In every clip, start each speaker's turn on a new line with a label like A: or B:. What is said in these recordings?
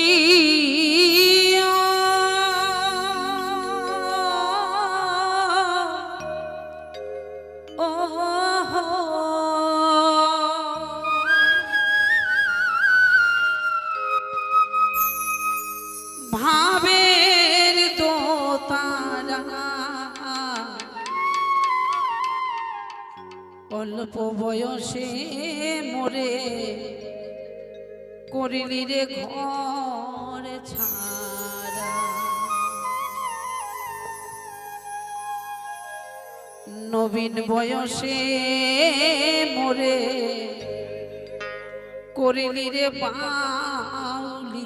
A: প্রিয় ও ভাবের তো অল্প বয়সে মরে করিলি রে ঘর। ছাড়া। নবীন বয়সে মোরে করিলি রে
B: পাউলি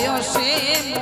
B: maior gemo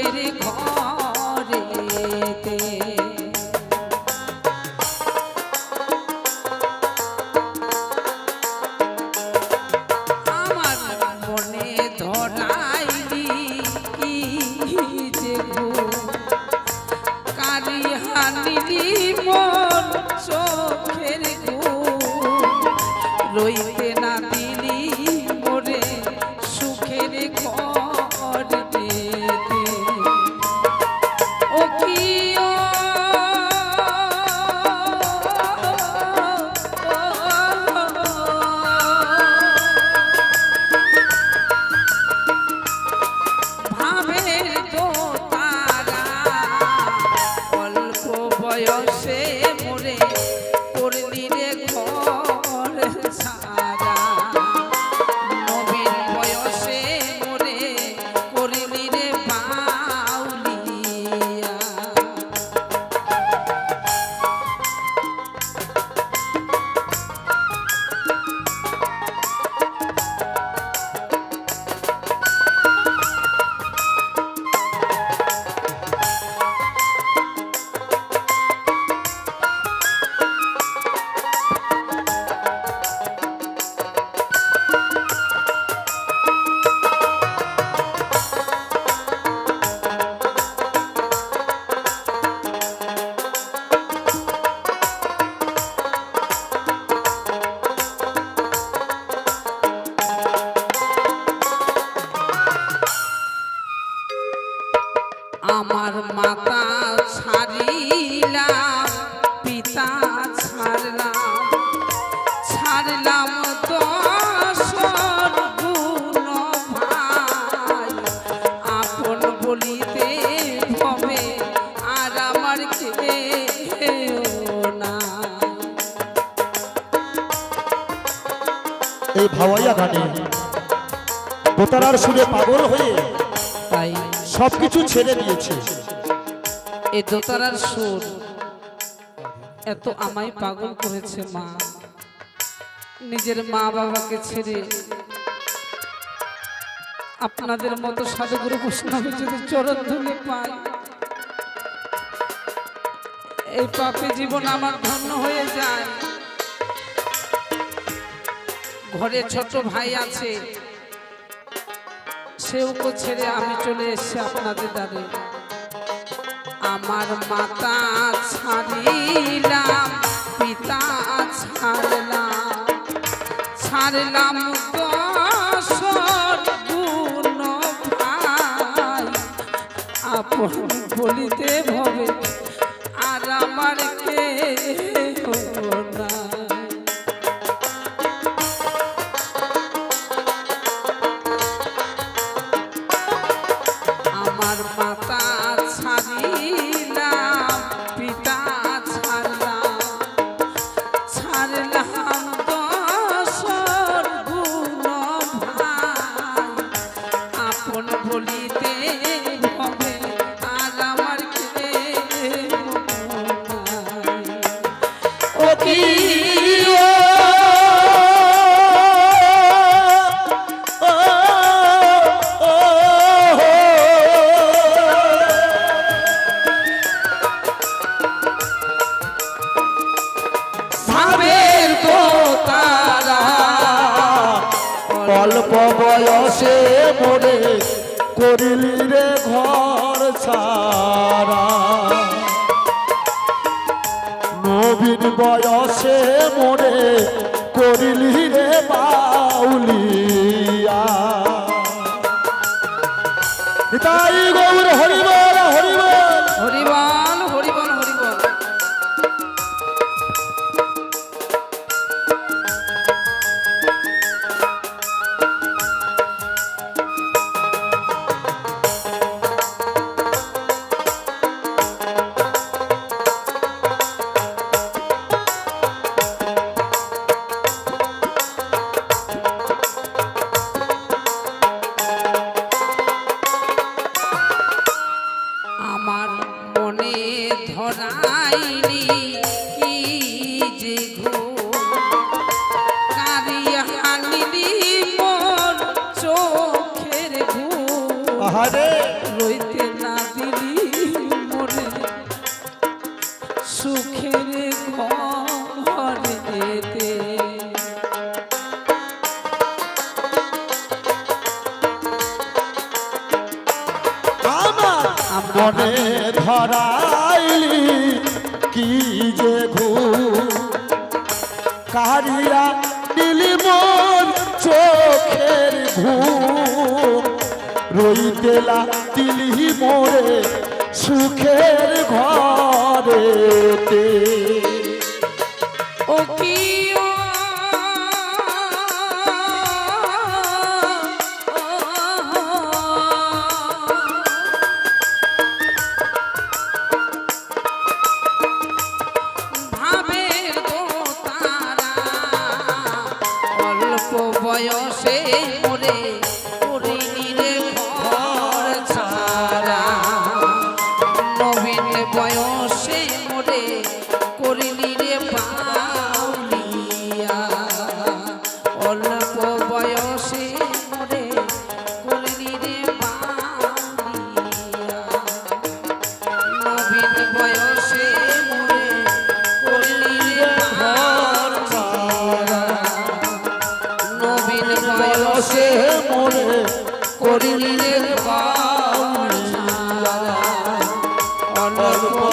B: আমাদের
A: আমার মাতা ছাড়িলাম পিতা ছাড়লাম ছাড়লাম তো ভাবাইয়া ঘাটে বলিতে
B: সুরে পাগল হয়ে সবকিছু ছেড়ে দিয়েছে।
A: এ দোতারার সুর এত আমায় পাগল করেছে মা। নিজের মা বাবাকে ছেড়ে
B: আপনাদের মতো সাধুগুরু বৈষ্ণবের যদি চরণ ধরে পাই, এই পাপে জীবন আমার ধন্য হয়ে যায়। ঘরে ছোট ভাই আছে সেওকে ছেড়ে আমি চলে এসেছি আপনাদের দ্বারে। আমার মাতা ছাড়িলাম, পিতা ছাড়লাম। ছাড়লাম আপন বলিতে ভবে মাতা ছাড়িলাম, পিতা ছাড়লাম ছাড়লাম দশর গুণ ভাই আপন বলিতে হবে আর আমার কে।
A: ও কি
B: তো তারা
A: অল্প বয়সে মোরে করিলি রে ঘর ছাড়া। নবীন বয়সে মোরে করিলি রে বাউলিয়া। তাই গৌর হরিবল
B: ধরাইনি কি যে ঘুম কারিয়া হানিলি মোর চোখের
A: আহারে।
B: রইতে না দিলি মনে। সুখের ঘরেতে
A: কারিয়া দিলি মোর চোখের ঘুম। রইতেলা দিলি মোরে সুখের ঘরেতে।
B: ও কি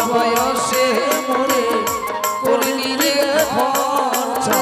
B: বয়সে মরে করলি রে খরচা